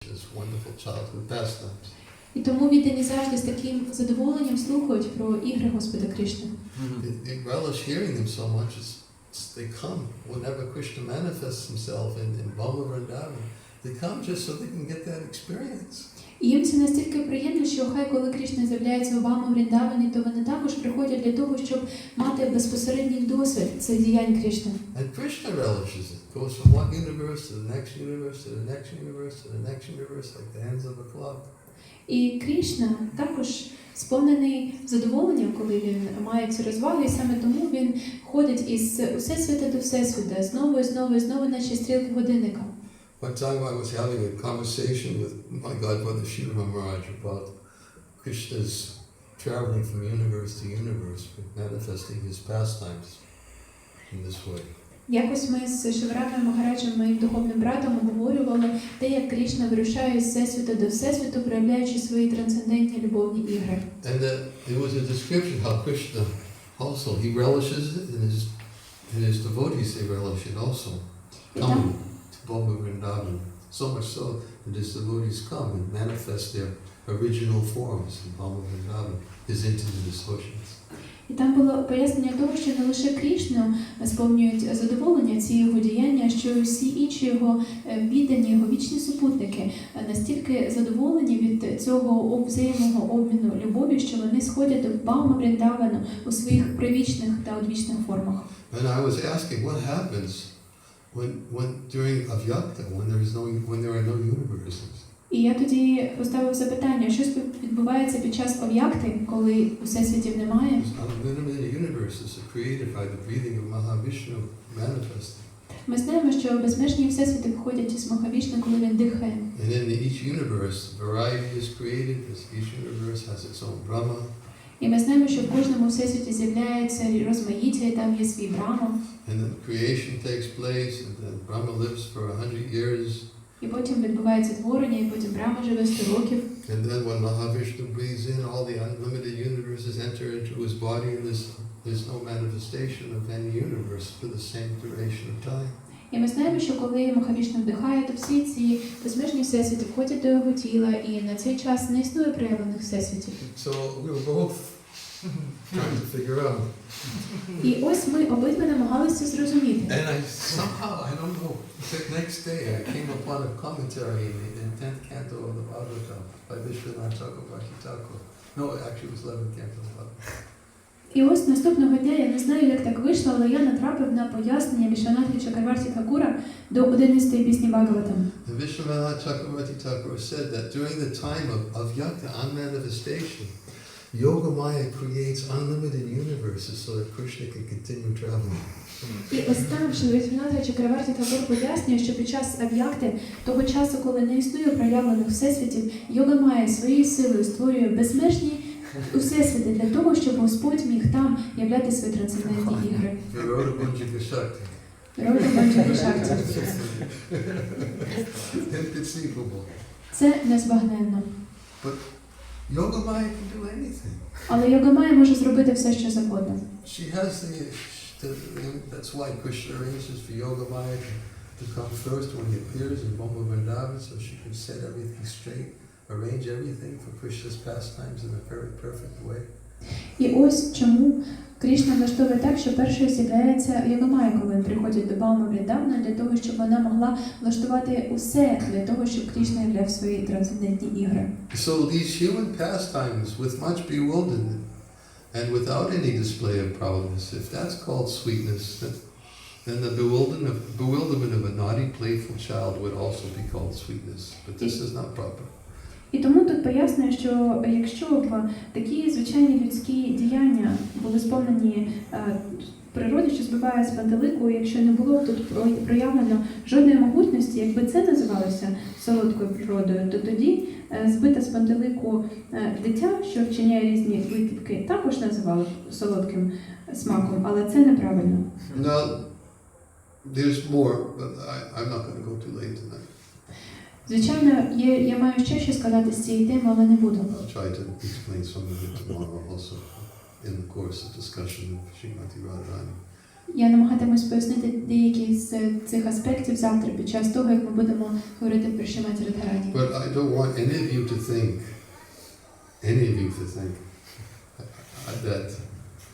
This wonderful childhood pastimes. І тому віддані завжди з таким задоволенням слухають про ігри Господа Кришни. They, they relish hearing them so much, it's, it's- they come. Whenever Krishna manifests himself in, in Bhama Vrindavan, they come just so they can get that experience. І їм це настільки приємно, що хай коли Кришна з'являється в Обама Вріндавані, то вони також приходять для того, щоб мати безпосередній досвід цих діянь Кришни. And Krishna relishes it. Goes from one universe to the next universe to the next universe to the next universe like the hands of a glove. І Кришна також сповнений задоволенням, коли він має ці розваги, і саме тому він ходить із всесвіта до всесвіта, знову і знову і знову, наче стрілки годинника. One time I was having a conversation with my godbrother Shiva Maharaj about Krishna's traveling from universe to universe, manifesting his pastimes in this way. Якось ми з Шиврамою Магараджем, моїм духовним братом, обговорювали те, як Кришна вирушає з всесвіту до всесвіту, проявляючи свої трансцендентні любовні ігри. And uh, there was a description how Krishna also, he relishes it and his, and his devotees, they relish it also. Там. So much so that his devotees come and manifest their original forms in Bhoma Vrindavan, his intimate associates. і там було пояснення того, що не лише Крішну сповнюють задоволення ці його діяння, що й всі інші його е, віддані, його вічні супутники е, настільки задоволені від цього взаємного обміну любові, що вони сходять до Баума Вріндавану у своїх привічних та одвічних формах. And I was asking, what happens when, when during Avyakta, when there is no, when there are no universes? І я тоді поставив запитання, що відбувається під час об'якти, коли всесвітів немає. Ми знаємо, що безмежні всесвіти виходять із Махавішна, коли він дихає. And in each universe, variety is created, because each universe has its own Brahma. І ми знаємо, що в кожному всесвіті з'являється розмаїття, і там є свій брама. And then creation takes place, and then Brahma lives for a hundred years. І потім відбувається творення, і потім брама живе 100 років. And then when Mahavishnu breathes in, all the unlimited universes enter into his body, and there's, there's no manifestation of any universe for the same duration of time. І ми знаємо, що коли Махавішна вдихає, то всі ці безмежні всесвіти входять до його тіла, і на цей час не існує проявлених всесвітів. So we were both trying to figure out. І ось ми обидва намагалися зрозуміти. And I somehow, I don't know, the next day I came upon a commentary in the 10th canto of the Bhagavatam by Vishwanath Chakrabarti Thakur. No, actually it was 11th canto of the Bhagavatam. І ось наступного дня я не знаю, як так вийшло, але я натрапив на пояснення Вішанаthi Чакарварті Такура до 11 пісні Бхагаватам. Vishwanath Chakrabarti Thakur said that during the time of, Yakta, unmanifestation, Yoga Maya creates unlimited universes so that Krishna can continue traveling. І там, що Чакарварті Такур пояснює, що під час ав'якти, того часу, коли не існує проявлених всесвітів, йога має своєю силою створює безмежні всесвіти для того, щоб Господь міг там являти свої трансцендентні ігри. Це do anything. Але йога має може зробити все, що завгодно. That's why Krishna arranges for Yoga Maya to, come first when he appears in Bhoma Vrindavan so she can set everything straight, arrange everything for Krishna's pastimes in a very perfect way. І ось чому Крішна влаштовує так, що першою з'являється Йогамая, коли він приходить до Баума Вріндавна, для того, щоб вона могла влаштувати усе для того, щоб Крішна являв свої трансцендентні ігри. So these human pastimes with much bewilderment and without any display of proudness, if that's called sweetness, then, then the bewilderment, bewilderment of a naughty, playful child would also be called sweetness. But this is not proper. І тому тут пояснює, що якщо б такі звичайні людські діяння були сповнені е, природи, що збиває з пантелику, якщо не було б тут про- проявлено жодної могутності, якби це називалося солодкою природою, то тоді е, збита з пантелику е, дитя, що вчиняє різні витівки, також називали солодким смаком, але це неправильно. Now, there's more, but I, I'm not going to go too late tonight. Звичайно, є, я маю ще щось сказати з цієї теми, але не буду. I'll try to explain some of it tomorrow also in the course of discussion of Srimati Radharani. Я намагатимусь пояснити деякі з цих аспектів завтра під час того, як ми будемо говорити про Шематі Радгарані. But I don't want any of you to think, any of you to think, uh, that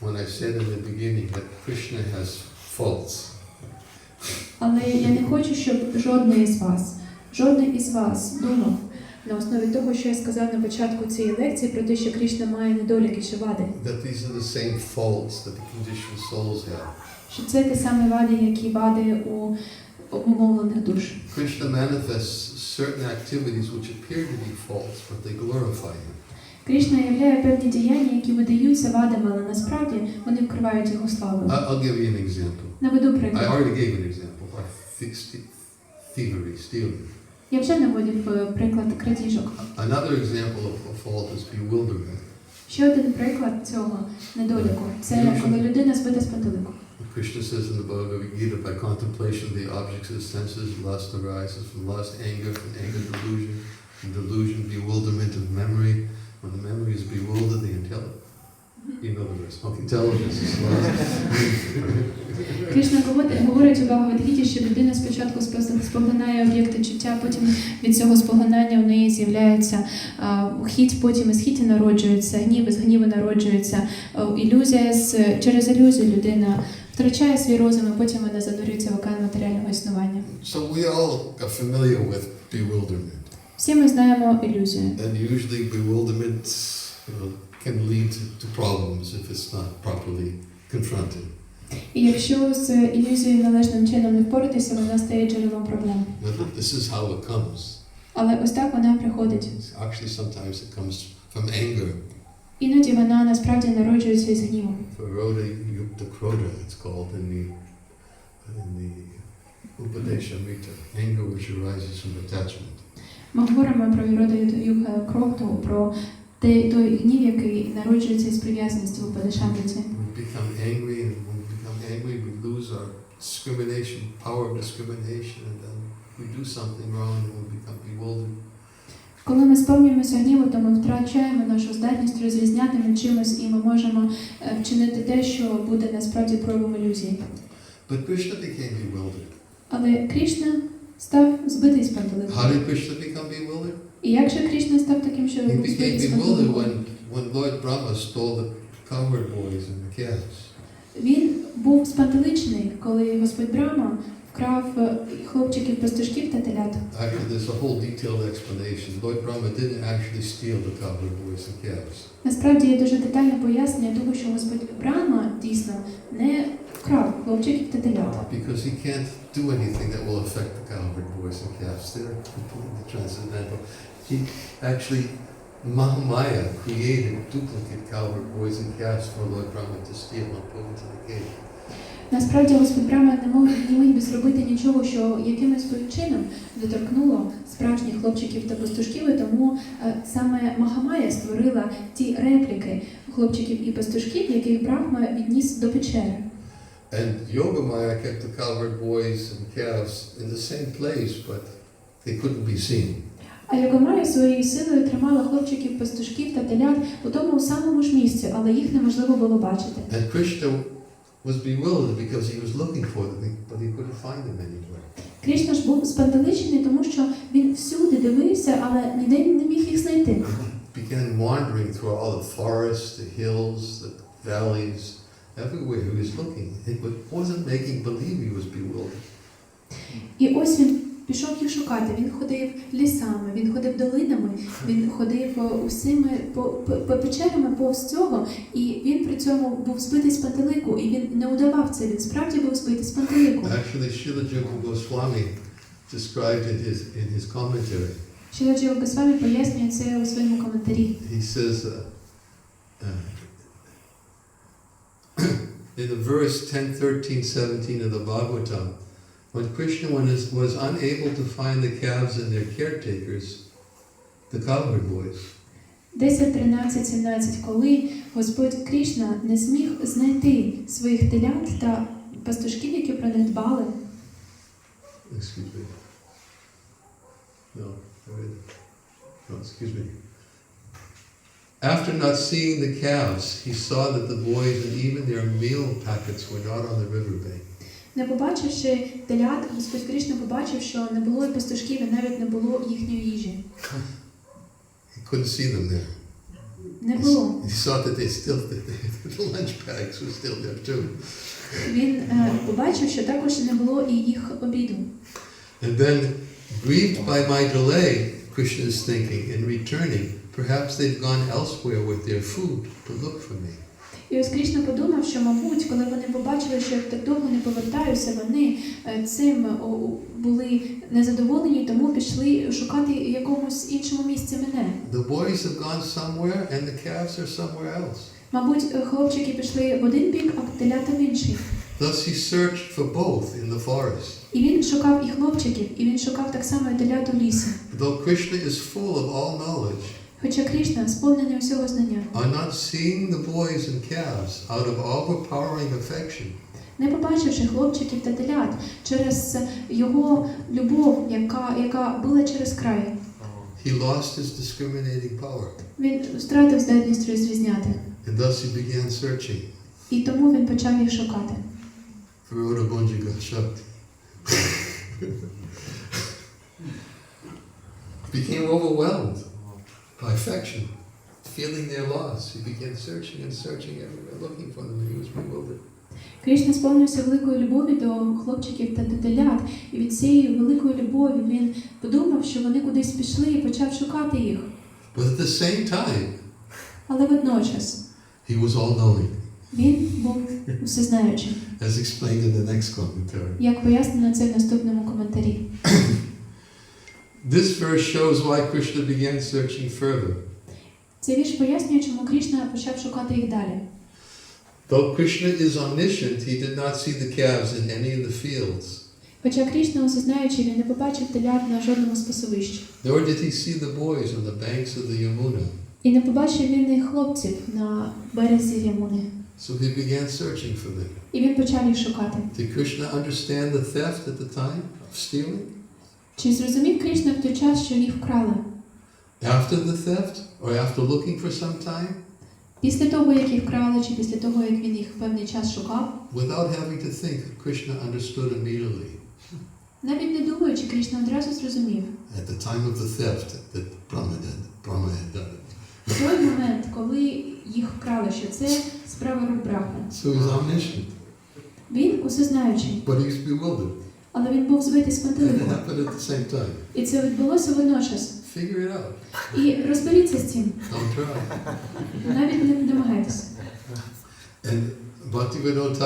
when I said in the beginning that Krishna has faults, Але я не хочу, щоб жодний із вас, жодний із вас думав на основі того, що я сказав на початку цієї лекції про те, що Крішна має недоліки чи вади, that these are the same faults that the conditioned souls have. що це ті самі вади, які вади у обумовлених душ. Krishna manifests certain activities which appear to be faults, but they glorify him. Крішна являє певні діяння, які видаються вадами, але насправді вони вкривають його славу. I'll give you an example. Наведу I already gave an example thievery, stealing. Я вже наводив е, приклад крадіжок. Another example of a fault is bewilderment. Ще один приклад цього недоліку це коли людина збита з пантелику. Krishna says in the Bhagavad Gita, by contemplation of the objects of the senses, lust arises from lust, anger, from anger, delusion, from delusion, bewilderment of memory. When the memory is bewildered, the intelligence. You know the. Intelligence is. Кришна говорить- у Багавадгіті, що людина спочатку споглинає об'єкти чуття, потім від цього споглинання в неї з'являється хіть, потім із хіті народжується, гнів із гніву народжується, ілюзія з через ілюзію людина втрачає свій розум, і потім вона занурюється в океан матеріального існування. So we all are familiar with bewilderment. Всі ми знаємо ілюзію. And usually bewilderment you know, can lead to, to problems if it's not properly confronted. І якщо з ілюзією належним чином не впоратися, вона стає джерелом проблем. But this is how it comes. Але ось так вона приходить. It's Actually, sometimes it comes from anger. Іноді вона насправді народжується із гніву. Varoda yukta kroda, it's called in the in the Upadeshamrita. Anger which arises from attachment. Ми говоримо про Ірода Юха Крохту, про те- той гнів, який народжується із прив'язаності lose our discrimination, power of discrimination, and then we do something wrong and we become bewildered. Коли ми сповнюємося гніву, то ми втрачаємо нашу здатність розрізняти між чимось, і ми можемо е, вчинити те, що буде насправді проявом ілюзії. But Krishna became bewildered. Але Крішна став збитий з пантелику. How did Krishna become bewildered? І як же Кришна став таким, що He became bewildered when, when Lord Brahma stole the cowherd boys and the calves. Він був спантеличений, коли Господь Брама вкрав е, хлопчиків, пастушків та телят. Actually, there's a whole detailed explanation. Lord Brahma didn't actually steal the cowherd boys and calves. Насправді є дуже детальне пояснення того, що Господь Брама дійсно не вкрав хлопчиків та телят. Because he can't do anything that will affect the cowherd boys and calves. They're completely transcendental. He actually, Mahamaya created duplicate cowherd boys and calves for Lord Brahma to steal and put into the cave. Насправді Господь Брама не мог не міг би зробити нічого, що якимось чином доторкнуло справжніх хлопчиків та пастушків, і тому е, саме Махамая створила ті репліки хлопчиків і пастушків, яких Брахма відніс до печери. And Yogamaya kept the cowherd boys and calves in the same place, but they couldn't be seen. А Йогамая своєю силою тримала хлопчиків, пастушків та телят у тому самому ж місці, але їх неможливо було бачити. And Krishna was bewildered because he was looking for them, but he couldn't find them anywhere. Крішна ж був спантеличений, тому що він всюди дивився, але ніде не міг їх знайти. He began wandering through all the forests, the hills, the valleys, everywhere he was looking. He wa- wasn't making believe he was bewildered. І ось він пішов їх шукати. Він ходив лісами, він ходив долинами, він ходив е, усіми по, по, по печерами повз цього, і він при цьому був збитий з пантелику, і він не удавав це. Він справді був збитий з пантелику. Actually, Srila Jiva Goswami described in his, in his commentary. Шиладжі Госвамі пояснює це у своєму коментарі. He says uh, uh, in the verse 10, 13, 17 of the Bhagavatam, when Krishna was, was unable to find the calves and their caretakers, the cowherd boys, 10, 13, 17, коли Господь Крішна не зміг знайти своїх телят та пастушків, які про них дбали. excuse me. No, I read- no, excuse me. After not seeing the calves, he saw that the boys and even their meal packets were not on the riverbank. Не побачивши телят, Господь Кришна побачив, що не було і пастушків, і навіть не було їхньої їжі. He couldn't see them there. Не було. He saw that they still, the lunch bags were still there too. Він е, побачив, що також не було і їх обіду. And then, grieved by my delay, Krishna is thinking, in returning, perhaps they've gone elsewhere with their food to look for me. І ось Кришна подумав, що, мабуть, коли вони побачили, що я так довго не повертаюся, вони е, цим були незадоволені, тому пішли шукати в якомусь іншому місці мене. The boys have gone somewhere and the calves are somewhere else. Мабуть, е, хлопчики пішли в один бік, а телята в інший. Thus he searched for both in the forest. І він шукав і хлопчиків, і він шукав так само і телят у лісі. Though Krishna is full of all knowledge, Хоча Кришна сповнений усього знання, on not seeing the boys and calves out of overpowering affection, не побачивши хлопчиків та телят через його любов, яка, яка була через край, he lost his discriminating power. він втратив здатність розрізняти. And thus he began searching І тому він почав їх шукати. for Urabunjiga Shakti. became overwhelmed by affection, feeling their loss. He began searching and searching everywhere, looking for them. and He was bewildered. Кришна сповнився великою любові до хлопчиків та до і від цієї великої любові він подумав, що вони кудись пішли і почав шукати їх. But at the same time, Але водночас he was all knowing, він був всезнаючим, as explained in the next commentary. як пояснено це в наступному коментарі. This verse shows why Krishna began searching further. Цей вірш пояснює, чому Кришна почав шукати їх далі. Though Krishna is omniscient, he did not see the calves in any of the fields, Хоча Кришна, усезнаючи, він не побачив телят на жодному з пасовищ. nor did he see the boys on the banks of the Yamuna. І не побачив він і хлопців на березі Ямуни. So he began searching for them. І він почав їх шукати. Did Krishna understand the theft at the time of stealing? Чи зрозумів Кришна в той час, що їх вкрали? After the theft, or after looking for some time, Після того, як їх вкрали, чи після того, як він їх певний час шукав, without having to think, Krishna understood immediately навіть не думаючи, Кришна одразу зрозумів. at the time of the theft that Brahma did. Brahma had done it. В той момент, коли їх вкрали, що це справа рук Брахми. So he's omniscient, Він усезнаючий, but he's bewildered. Але він був збитий з And it пантелику. happened at the same time. І це відбулося водночас. Figure it out. І розберіться з цим, Don't try. навіть не намагайтеся. And Bhaktivinoda